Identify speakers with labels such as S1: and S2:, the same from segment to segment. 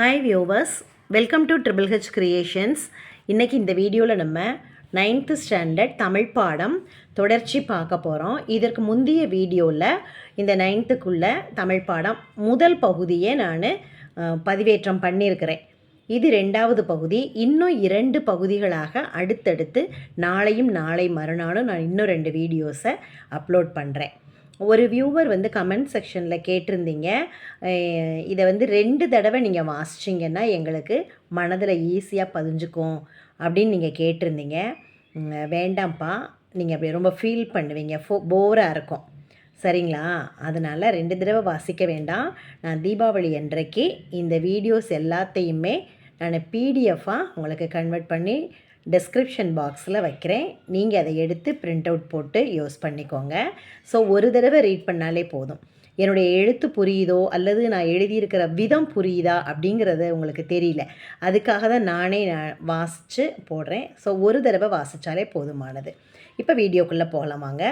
S1: Hi viewers welcome to triple H creations இன்றைக்கி இந்த வீடியோவில் நம்ம நைன்த்து ஸ்டாண்டர்ட் தமிழ் பாடம் தொடர்ச்சி பார்க்க போகிறோம் இதற்கு முந்தைய வீடியோவில் இந்த நைன்த்துக்குள்ளே தமிழ் பாடம் முதல் பகுதியை நான் பதிவேற்றம் பண்ணியிருக்கிறேன். இது ரெண்டாவது பகுதி. இன்னும் இரண்டு பகுதிகளாக அடுத்தடுத்து நாளையும் நாளை மறுநாளும் நான் இன்னும் ரெண்டு வீடியோஸை அப்லோட் பண்ணுறேன் ஒரு வியூவர் வந்து கமெண்ட் செக்ஷனில் கேட்டிருந்தீங்க. இதை வந்து ரெண்டு தடவை நீங்கள் வாசிச்சிங்கன்னா எங்களுக்கு மனதில் ஈஸியாக பதிஞ்சுக்கும் அப்படின்னு நீங்கள் கேட்டிருந்தீங்க. வேண்டாம்ப்பா. நீங்கள் அப்படி ரொம்ப ஃபீல் பண்ணுவீங்க. ஃபோ போராக இருக்கும். சரிங்களா? அதனால் ரெண்டு தடவை வாசிக்க வேண்டாம். நான் தீபாவளி அன்றைக்கு இந்த வீடியோஸ் எல்லாத்தையுமே நான் பிடிஎஃபாக உங்களுக்கு கன்வெர்ட் பண்ணி டிஸ்கிரிப்ஷன் பாக்ஸில் வைக்கிறேன். நீங்கள் அதை எடுத்து பிரிண்ட் அவுட் போட்டு யூஸ் பண்ணிக்கோங்க. ஸோ ஒரு தடவை ரீட் பண்ணாலே போதும். என்னுடைய எழுத்து புரியுதோ அல்லது நான் எழுதியிருக்கிற விதம் புரியுதா அப்படிங்கிறது உங்களுக்கு தெரியல. அதுக்காக தான் நானே நான் வாசித்து போடுறேன். ஸோ ஒரு தடவை வாசித்தாலே போதுமானது. இப்போ வீடியோக்குள்ளே போகலாமாங்க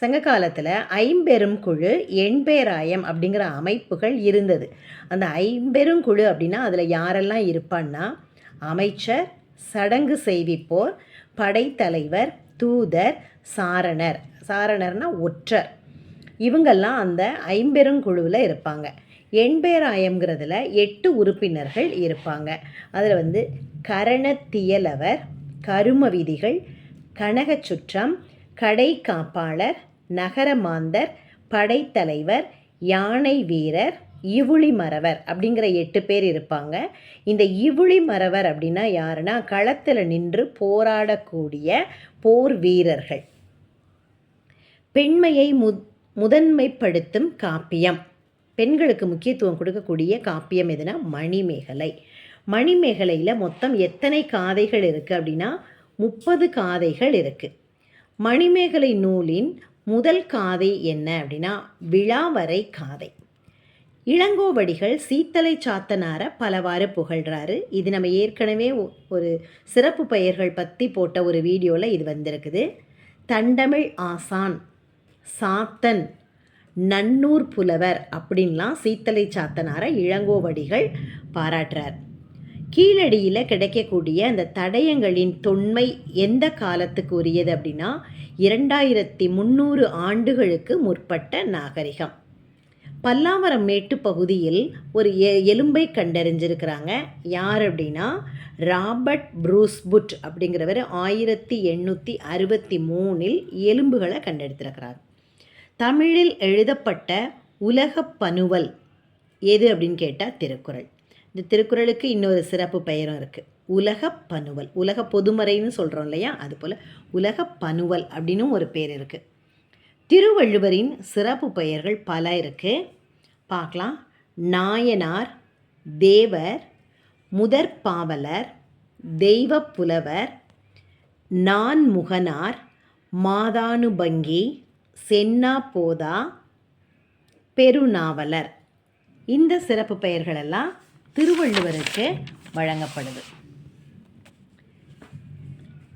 S1: சங்க காலத்தில் ஐம்பெரும் குழு எண்பேராயம் அப்படிங்கிற அமைப்புகள் இருந்தது. அந்த ஐம்பெரும் குழு அப்படின்னா அதில் யாரெல்லாம் இருப்பான்னா அமைச்சர் சடங்கு செய்விப்போர் படைத்தலைவர் தூதர் சாரணர். சாரணர்னா ஒற்றர். இவங்கெல்லாம் அந்த ஐம்பெருங்குழுவில் இருப்பாங்க. எண்பேராயம்ங்கிறதுல எட்டு உறுப்பினர்கள் இருப்பாங்க. அதில் வந்து கரணத்தியலவர் கரும விதிகள் கனகச் சுற்றம் கடை காப்பாளர் நகரமாந்தர் படைத்தலைவர் யானை வீரர் இவுளி மறவர் அப்படிங்கிற எட்டு பேர் இருப்பாங்க. இந்த இவுளி மறவர் அப்படின்னா யாருன்னா களத்தில் நின்று போராடக்கூடிய போர் வீரர்கள். பெண்மையை மு முதன்மைப்படுத்தும் காப்பியம். பெண்களுக்கு முக்கியத்துவம் கொடுக்கக்கூடிய காப்பியம் எதுனா மணிமேகலை. மணிமேகலையில் மொத்தம் எத்தனை காதைகள் இருக்குது அப்படின்னா முப்பது காதைகள் இருக்குது மணிமேகலை நூலின் முதல் காதை என்ன அப்படின்னா விழாவரை காதை. இளங்கோவடிகள் சீத்தலை சாத்தனார பலவாறு புகழ்கிறாரு இது நம்ம ஏற்கனவே ஒ- ஒரு சிறப்பு பெயர்கள் பற்றி போட்ட ஒரு வீடியோவில் இது வந்திருக்குது. தண்டமிழ் ஆசான் சாத்தன் நன்னூர் புலவர் அப்படின்லாம் சீத்தலை சாத்தனாரை இளங்கோவடிகள் பாராட்டுறார். கீழடியில் கிடைக்கக்கூடிய அந்த தடயங்களின் தொன்மை எந்த காலத்துக்கு உரியது அப்படின்னா இரண்டாயிரத்தி முந்நூறு ஆண்டுகளுக்கு முற்பட்ட நாகரிகம். பல்லாவரம் மேட்டு பகுதியில் ஒரு எ எலும்பை கண்டறிஞ்சிருக்கிறாங்க. யார் அப்படின்னா ராபர்ட் ப்ரூஸ்புட் அப்படிங்கிறவர் ஆயிரத்தி எண்ணூற்றி அறுபத்தி மூணில் எலும்புகளை கண்டெடுத்திருக்கிறார். தமிழில் எழுதப்பட்ட உலக பனுவல் எது அப்படின்னு கேட்டால் திருக்குறள். இந்த திருக்குறளுக்கு இன்னொரு சிறப்பு பெயரும் இருக்குது உலகப் பனுவல். உலக பொதுமறைன்னு சொல்கிறோம் இல்லையா? அதுபோல் உலக பனுவல் அப்படின்னும் ஒரு பேர் இருக்குது திருவள்ளுவரின் சிறப்பு பெயர்கள் பல இருக்குது பார்க்கலாம். நாயனார் தேவர் முதற்பாவலர் தெய்வப் புலவர் நான்முகனார் மாதானுபங்கி சென்னா போதா பெருநாவலர். இந்த சிறப்பு பெயர்களெல்லாம் திருவள்ளுவருக்கு வழங்கப்படுது.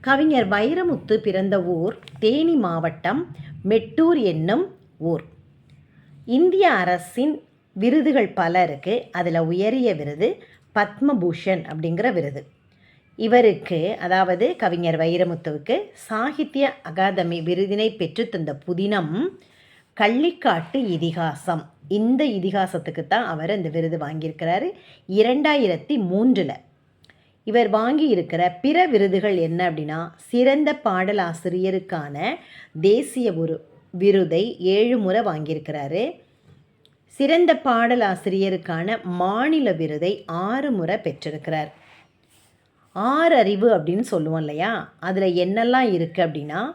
S1: கவிஞர் வைரமுத்து பிறந்த ஊர் தேனி மாவட்டம் மெட்டூர் என்னும் ஊர். இந்திய அரசின் விருதுகள் பல இருக்குது அதில் உயரிய விருது பத்மபூஷன் அப்படிங்கிற விருது. இவருக்கு அதாவது கவிஞர் வைரமுத்துவுக்கு சாகித்ய அகாதமி விருதினை பெற்றுத்தந்த புதினம் கள்ளிக்காட்டு இதிகாசம். இந்த இதிகாசத்துக்கு தான் அவர் அந்த விருது வாங்கியிருக்கிறாரு. இரண்டாயிரத்தி மூன்றில் இவர் வாங்கி இருக்கிற பிற விருதுகள் என்ன அப்படின்னா சிறந்த பாடலாசிரியருக்கான தேசிய ஒரு விருதை ஏழு முறை வாங்கியிருக்கிறாரு. சிறந்த பாடலாசிரியருக்கான மாநில விருதை ஆறு முறை பெற்றிருக்கிறார். ஆறறிவு அப்படின்னு சொல்லுவோம் இல்லையா? அதில் என்னெல்லாம் இருக்குது அப்படின்னா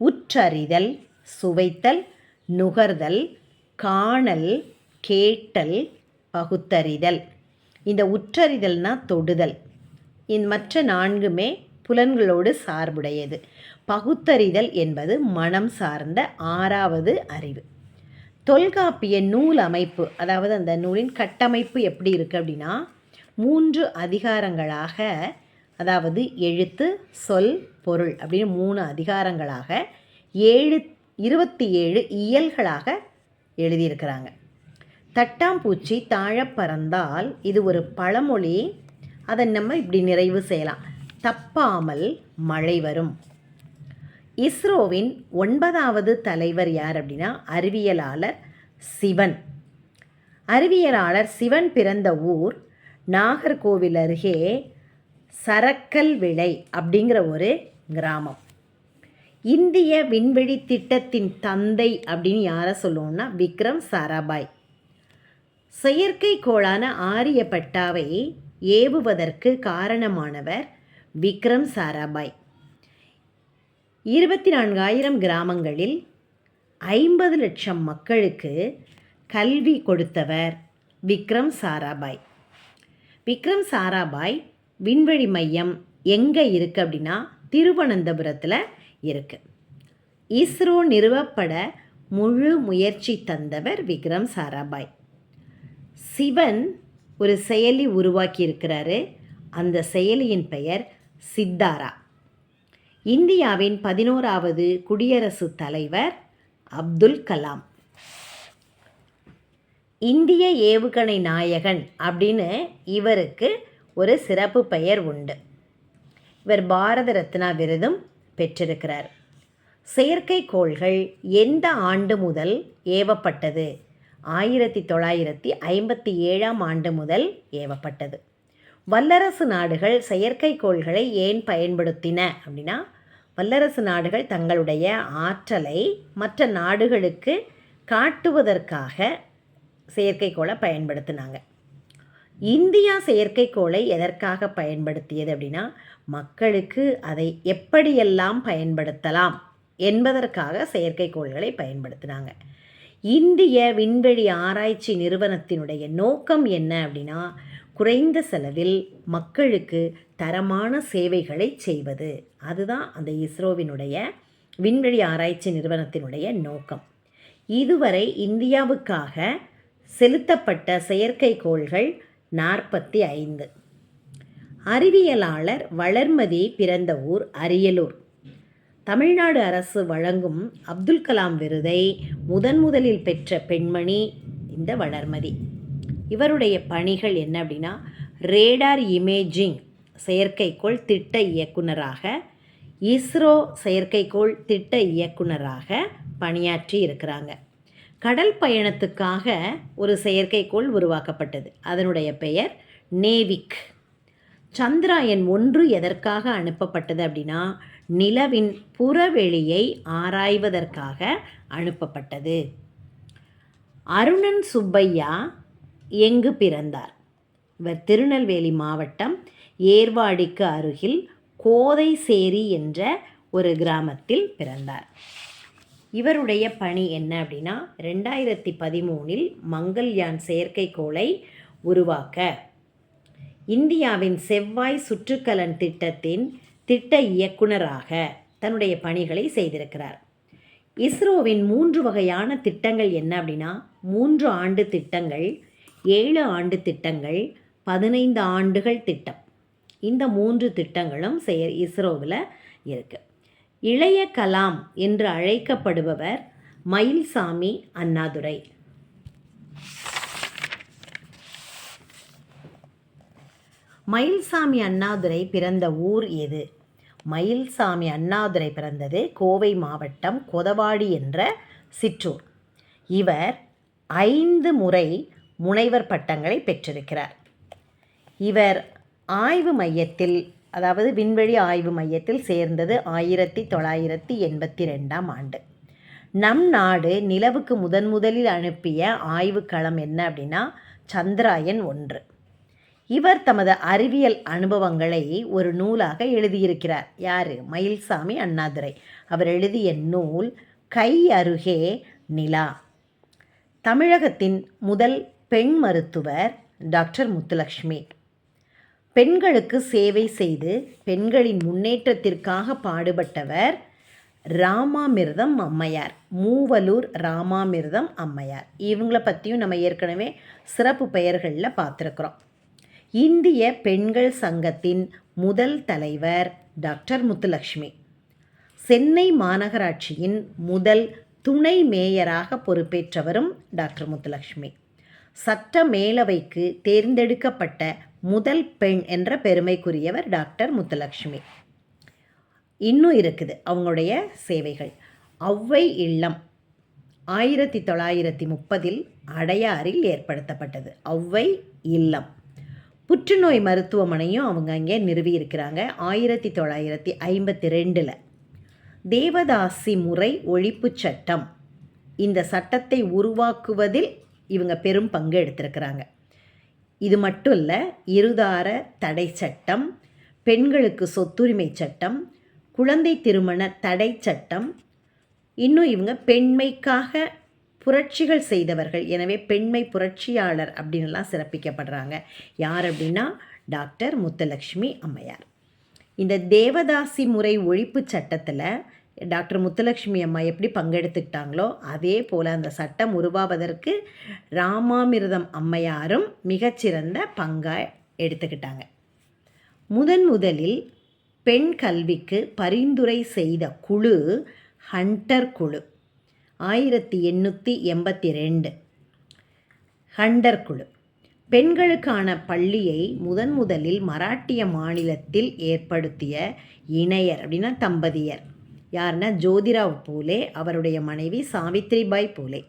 S1: உற்றறிதல் சுவைத்தல் நுகர்தல் காணல் கேட்டல் பகுத்தறிதல். இந்த உற்றறிதல்னா தொடுதல். இந்த மற்ற நான்குமே புலன்களோடு சார்புடையது. பகுத்தறிதல் என்பது மனம் சார்ந்த ஆறாவது அறிவு. தொல்காப்பிய நூல் அமைப்பு அதாவது அந்த நூலின் கட்டமைப்பு எப்படி இருக்குது அப்படின்னா மூன்று அதிகாரங்களாக அதாவது எழுத்து சொல் பொருள் அப்படின்னு மூணு அதிகாரங்களாக ஏழு இருபத்தி ஏழு இயல்களாக எழுதியிருக்கிறாங்க. தட்டாம்பூச்சி தாழ பறந்தால் இது ஒரு பழமொழி அதை நம்ம இப்படி நிறைவு செய்யலாம். தப்பாமல் மழை வரும். இஸ்ரோவின் ஒன்பதாவது தலைவர் யார் அப்படின்னா அறிவியலாளர் சிவன். அறிவியலாளர் சிவன் பிறந்த ஊர் நாகர்கோவில் அருகே சரக்கல் விளை அப்படிங்கிற ஒரு கிராமம். இந்திய விண்வெளி திட்டத்தின் தந்தை அப்படின்னு யாரை சொல்லுவோம்னா விக்ரம் சாராபாய். செயற்கைக்கோளான ஆரியப்பட்டாவை ஏவுவதற்கு காரணமானவர் விக்ரம் சாராபாய். இருபத்தி நான்காயிரம் கிராமங்களில் ஐம்பது லட்சம் மக்களுக்கு கல்வி கொடுத்தவர் விக்ரம் சாராபாய். விக்ரம் சாராபாய் விண்வெளி மையம் எங்கே இருக்குது அப்படின்னா திருவனந்தபுரத்தில் இருக்குது இஸ்ரோ நிறுவப்பட முழு முயற்சி தந்தவர் விக்ரம் சாராபாய். சிவன் ஒரு செயலி உருவாக்கி இருக்கிறாரு. அந்த செயலியின் பெயர் சித்தாரா. இந்தியாவின் பதினோராவது குடியரசுத் தலைவர் அப்துல் கலாம். இந்திய ஏவுகணை நாயகன் அப்படின்னு இவருக்கு ஒரு சிறப்பு பெயர் உண்டு. இவர் பாரத ரத்னா விருதும் பெற்றிருக்கிறார். செயற்கைக்கோள்கள் எந்த ஆண்டு முதல் ஏவப்பட்டது? ஆயிரத்தி தொள்ளாயிரத்தி ஐம்பத்தி ஏழாம் ஆண்டு முதல் ஏவப்பட்டது. வல்லரசு நாடுகள் செயற்கைக்கோள்களை ஏன் பயன்படுத்தின அப்படின்னா வல்லரசு நாடுகள் தங்களுடைய ஆற்றலை மற்ற நாடுகளுக்கு காட்டுவதற்காக செயற்கைக்கோளை பயன்படுத்தினாங்க. இந்தியா செயற்கைக்கோளை எதற்காக பயன்படுத்தியது அப்படின்னா மக்களுக்கு அதை எப்படியெல்லாம் பயன்படுத்தலாம் என்பதற்காக செயற்கைக்கோள்களை பயன்படுத்தினாங்க. இந்திய விண்வெளி ஆராய்ச்சி நிறுவனத்தினுடைய நோக்கம் என்ன அப்படின்னா குறைந்த செலவில் மக்களுக்கு தரமான சேவைகளை செய்வது. அதுதான் அந்த இஸ்ரோவினுடைய விண்வெளி ஆராய்ச்சி நிறுவனத்தினுடைய நோக்கம். இதுவரை இந்தியாவுக்காக செலுத்தப்பட்ட செயற்கைக்கோள்கள் நாற்பத்தி ஐந்து அறிவியலாளர் வளர்மதி பிறந்த ஊர் அரியலூர். தமிழ்நாடு அரசு வழங்கும் அப்துல் கலாம் விருதை முதன் முதலில் பெற்ற பெண்மணி இந்த வளர்மதி. இவருடைய பணிகள் என்ன அப்படின்னா ரேடார் இமேஜிங் செயற்கைக்கோள் திட்ட இயக்குனராக இஸ்ரோ செயற்கைக்கோள் திட்ட இயக்குனராக பணியாற்றி இருக்கிறாங்க. கடல் பயணத்துக்காக ஒரு செயற்கைக்கோள் உருவாக்கப்பட்டது. அதனுடைய பெயர் நேவிக். சந்திராயன் ஒன்று எதற்காக அனுப்பப்பட்டது அப்படின்னா நிலவின் புறவெளியை ஆராய்வதற்காக அனுப்பப்பட்டது. அருணன் சுப்பையா எங்கு பிறந்தார்? இவர் திருநெல்வேலி மாவட்டம் ஏர்வாடிக்கு அருகில் கோதைசேரி என்ற ஒரு கிராமத்தில் பிறந்தார். இவருடைய பணி என்ன அப்படின்னா ரெண்டாயிரத்தி பதிமூணில் மங்கள்யான் செயற்கைக்கோளை உருவாக்க இந்தியாவின் செவ்வாய் சுற்றுக்கலன் திட்டத்தின் திட்ட இயக்குனராக தன்னுடைய பணிகளை செய்திருக்கிறார். இஸ்ரோவின் மூன்று வகையான திட்டங்கள் என்ன அப்படின்னா மூன்று ஆண்டு திட்டங்கள் ஏழு ஆண்டு திட்டங்கள் பதினைந்து ஆண்டுகள் திட்டம். இந்த மூன்று திட்டங்களும் செய இஸ்ரோவில் இருக்குது இளைய கலாம் என்று அழைக்கப்படுபவர் மயில்சாமி அண்ணாதுரை. மயில்சாமி அண்ணாதுரை பிறந்த ஊர் எது? மயில்சாமி அண்ணாதுரை பிறந்தது கோவை மாவட்டம் கொதவாடி என்ற சிற்றூர். இவர் ஐந்து முறை முனைவர் பட்டங்களை பெற்றிருக்கிறார். இவர் ஆய்வு மையத்தில் அதாவது விண்வெளி ஆய்வு மையத்தில் சேர்ந்தது ஆயிரத்தி தொள்ளாயிரத்தி எண்பத்தி ரெண்டாம் ஆண்டு. நம் நாடு நிலவுக்கு முதன் முதலில் அனுப்பிய ஆய்வுக்களம் என்ன அப்படின்னா சந்திராயன் ஒன்று. இவர் தமது அறிவியல் அனுபவங்களை ஒரு நூலாக எழுதியிருக்கிறார். யார்? மயில்சாமி அண்ணாதுரை. அவர் எழுதிய நூல் கை அருகே நிலா தமிழகத்தின் முதல் பெண் மருத்துவர் டாக்டர் முத்துலக்ஷ்மி. பெண்களுக்கு சேவை செய்து பெண்களின் முன்னேற்றத்திற்காக பாடுபட்டவர் ராமாமிர்தம் அம்மையார் மூவலூர் ராமாமிர்தம் அம்மையார். இவங்கள பற்றியும் நம்ம ஏற்கனவே சிறப்பு பெயர்களில் பார்த்துருக்குறோம். இந்திய பெண்கள் சங்கத்தின் முதல் தலைவர் டாக்டர் முத்துலக்ஷ்மி. சென்னை மாநகராட்சியின் முதல் துணை மேயராக பொறுப்பேற்றவரும் டாக்டர் முத்துலக்ஷ்மி. சட்ட மேலவைக்கு தேர்ந்தெடுக்கப்பட்ட முதல் பெண் என்ற பெருமைக்குரியவர் டாக்டர் முத்துலக்ஷ்மி இன்னும் இருக்குது அவங்களுடைய சேவைகள். ஔவை இல்லம் ஆயிரத்தி தொள்ளாயிரத்தி முப்பதில் அடையாறில் ஏற்படுத்தப்பட்டது. ஔவை இல்லம். புற்றுநோய் மருத்துவமனையும் அவங்க அங்கே நிறுவியிருக்கிறாங்க ஆயிரத்தி தொள்ளாயிரத்தி ஐம்பத்தி ரெண்டில் தேவதாசி முறை ஒழிப்புச் சட்டம் இந்த சட்டத்தை உருவாக்குவதில் இவங்க பெரும் பங்கு எடுத்திருக்கிறாங்க. இது மட்டும் இல்லை இருதார தடை சட்டம் பெண்களுக்கு சொத்துரிமை சட்டம் குழந்தை திருமண தடை சட்டம் இன்னும் இவங்க பெண்மைக்காக புரட்சிகள் செய்தவர்கள். எனவே பெண்மை புரட்சியாளர் அப்படின்லாம் சிறப்பிக்கப்படுறாங்க. யார் அப்படின்னா டாக்டர் முத்துலக்ஷ்மி அம்மையார். இந்த தேவதாசி முறை ஒழிப்பு சட்டத்தில் டாக்டர் முத்துலட்சுமி அம்மா எப்படி பங்கெடுத்துக்கிட்டாங்களோ அதே போல் அந்த சட்டம் உருவாவதற்கு ராமாமிர்தம் அம்மையாரும் மிகச்சிறந்த பங்காக எடுத்துக்கிட்டாங்க. முதன் முதலில் பெண் கல்விக்கு பரிந்துரை செய்த குழு ஹண்டர் குழு. ஆயிரத்தி எண்ணூற்றி எண்பத்தி ரெண்டு ஹண்டர் குழு. பெண்களுக்கான பள்ளியை முதன் முதலில் மராட்டிய மாநிலத்தில் ஏற்படுத்திய இணையர் அப்படின்னா தம்பதியர். யாருன்னா ஜோதிராவ் பூலே அவருடைய மனைவி சாவித்ரிபாய் பூலே.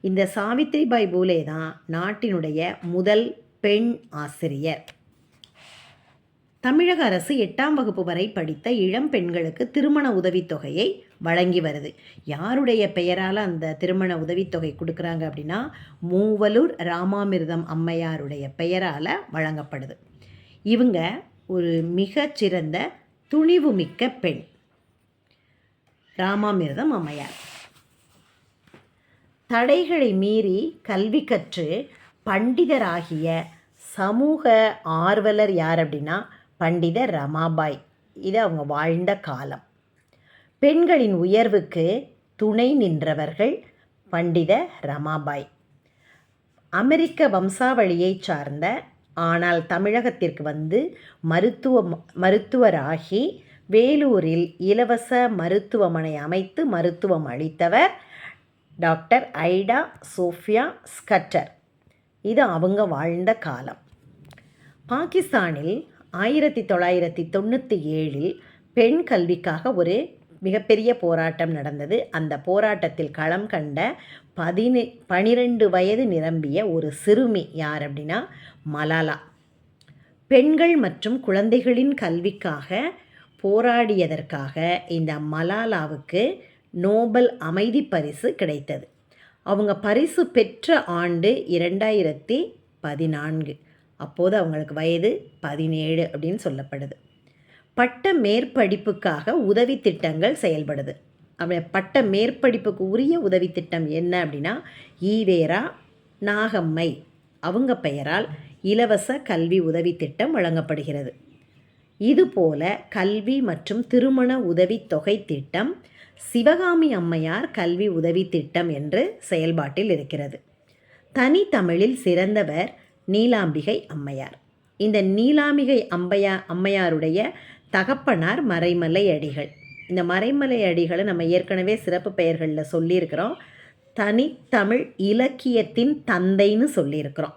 S1: இந்த சாவித்ரிபாய் பூலே தான் நாட்டினுடைய முதல் பெண் ஆசிரியர். தமிழக அரசு எட்டாம் வகுப்பு வரை படித்த இளம் பெண்களுக்கு திருமண உதவித்தொகையை வழங்கி வருது. யாருடைய பெயரால் அந்த திருமண உதவித்தொகை கொடுக்குறாங்க அப்படின்னா மூவலூர் ராமாமிர்தம் அம்மையாருடைய பெயரால் வழங்கப்படுது. இவங்க ஒரு மிகச்சிறந்த துணிவுமிக்க பெண். ராமாமிர்தம் அம்மையார். தடைகளை மீறி கல்வி கற்று பண்டிதராகிய சமூக ஆர்வலர் யார் அப்படின்னா பண்டிதர் ரமாபாய். இது அவங்க வாழ்ந்த காலம். பெண்களின் உயர்வுக்கு துணை நின்றவர்கள் பண்டித ரமாபாய். அமெரிக்க வம்சாவளியைச் சார்ந்த ஆனால் தமிழகத்திற்கு வந்து மருத்துவ மருத்துவராகி வேலூரில் இலவச மருத்துவமனை அமைத்து மருத்துவம் அளித்தவர் டாக்டர் ஐடா சோஃபியா ஸ்கட்டர். இது அவங்க வாழ்ந்த காலம். பாகிஸ்தானில் ஆயிரத்தி தொள்ளாயிரத்தி தொண்ணூற்றி ஏழில் பெண் கல்விக்காக ஒரு மிகப்பெரிய போராட்டம் நடந்தது. அந்த போராட்டத்தில் களம் கண்ட பதினெ பனிரெண்டு வயது நிரம்பிய ஒரு சிறுமி யார் அப்படின்னா மலாலா. பெண்கள் மற்றும் குழந்தைகளின் கல்விக்காக போராடியதற்காக இந்த மலாலாவுக்கு நோபல் அமைதி பரிசு கிடைத்தது. அவங்க பரிசு பெற்ற ஆண்டு இரண்டாயிரத்தி பதினான்கு. அப்போது அவங்களுக்கு வயது பதினேழு அப்படின்னு சொல்லப்படுது. பட்ட மேற்படிப்புக்காக உதவி திட்டங்கள் செயல்படுது. அவ பட்ட மேற்படிப்புக்கு உரிய உதவி திட்டம் என்ன அப்படின்னா ஈவேரா நாகம்மை. அவங்க பெயரால் இலவச கல்வி உதவி திட்டம் வழங்கப்படுகிறது. இதுபோல கல்வி மற்றும் திருமண உதவித்தொகை திட்டம் சிவகாமி அம்மையார் கல்வி உதவி திட்டம் என்று செயல்பாட்டில் இருக்கிறது. தனித்தமிழில் சிறந்தவர் நீலாம்பிகை அம்மையார். இந்த நீலாம்பிகை அம்பையா அம்மையாருடைய தகப்பனார் மறைமலை அடிகள் இந்த மறைமலை அடிகளை நம்ம ஏற்கனவே சிறப்பு பெயர்களில் சொல்லியிருக்கிறோம். தனித்தமிழ் இலக்கியத்தின் தந்தைன்னு சொல்லியிருக்கிறோம்.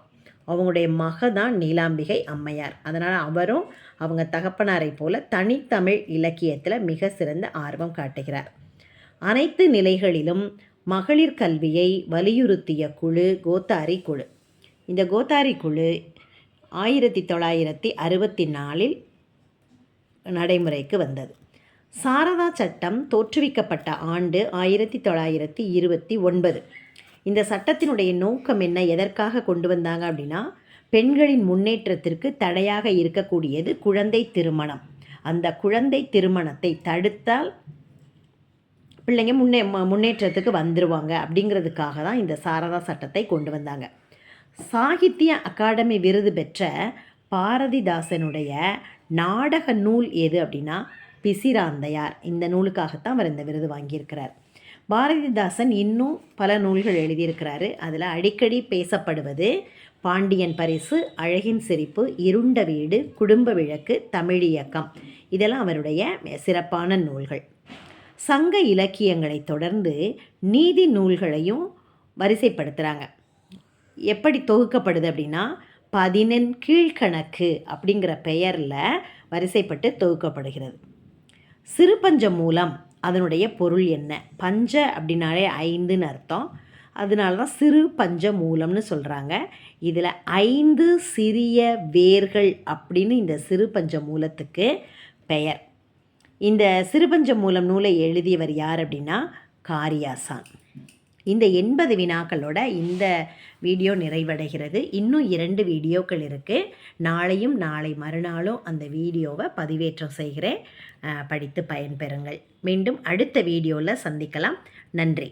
S1: அவங்களுடைய மக தான் நீலாம்பிகை அம்மையார். அதனால் அவரும் அவங்க தகப்பனாரை போல தனித்தமிழ் இலக்கியத்தில் மிக சிறந்த ஆர்வம் காட்டுகிறார். அனைத்து நிலைகளிலும் மகளிர் கல்வியை வலியுறுத்திய குழு கோத்தாரி குழு. இந்த கோத்தாரி குழு ஆயிரத்தி தொள்ளாயிரத்தி அறுபத்தி நாலில் நடைமுறைக்கு வந்தது. சாரதா சட்டம் தோற்றுவிக்கப்பட்ட ஆண்டு ஆயிரத்தி தொள்ளாயிரத்தி இருபத்தி ஒன்பது. இந்த சட்டத்தினுடைய நோக்கம் என்ன எதற்காக கொண்டு வந்தாங்க அப்படின்னா பெண்களின் முன்னேற்றத்திற்கு தடையாக இருக்கக்கூடியது குழந்தை திருமணம். அந்த குழந்தை திருமணத்தை தடுத்தால் பிள்ளைங்க முன்னே முன்னேற்றத்துக்கு வந்துடுவாங்க அப்படிங்கிறதுக்காக தான் இந்த சாரதா சட்டத்தை கொண்டு வந்தாங்க. சாகித்ய அகாடமி விருது பெற்ற பாரதிதாசனுடைய நாடக நூல் எது அப்படின்னா பிசிராந்தையார். இந்த நூலுக்காகத்தான் அவர் இந்த விருது வாங்கியிருக்கிறார். பாரதிதாசன் இன்னும் பல நூல்கள் எழுதியிருக்கிறாரு. அதில் அடிக்கடி பேசப்படுவது பாண்டியன் பரிசு அழகின் சிரிப்பு இருண்ட வீடு குடும்ப விளக்கு தமிழ் இயக்கம். இதெல்லாம் அவருடைய சிறப்பான நூல்கள். சங்க இலக்கியங்களை தொடர்ந்து நீதி நூல்களையும் வரிசைப்படுத்துகிறாங்க எப்படி தொகுக்கப்படுது அப்படின்னா பதினெண் கீழ்கணக்கு அப்படிங்கிற பெயரில் வரிசைப்பட்டு தொகுக்கப்படுகிறது. சிறுபஞ்ச மூலம் அதனுடைய பொருள் என்ன? பஞ்ச அப்படின்னாலே ஐந்துன்னு அர்த்தம். அதனால தான் சிறு பஞ்ச மூலம்னு சொல்கிறாங்க இதில் ஐந்து சிறிய வேர்கள் அப்படின்னு இந்த சிறு பஞ்ச மூலத்துக்கு பெயர். இந்த சிறுபஞ்ச மூலம் நூலை எழுதியவர் யார் அப்படின்னா காரியாசான். இந்த எண்பது வினாக்களோட இந்த வீடியோ நிறைவடைகிறது. இன்னும் இரண்டு வீடியோக்கள் இருக்குது நாளையும் நாளை மறுநாளும் அந்த வீடியோவை பதிவேற்றம் செய்கிறேன். படித்து பயன்பெறுங்கள். மீண்டும் அடுத்த வீடியோவில் சந்திக்கலாம். நன்றி.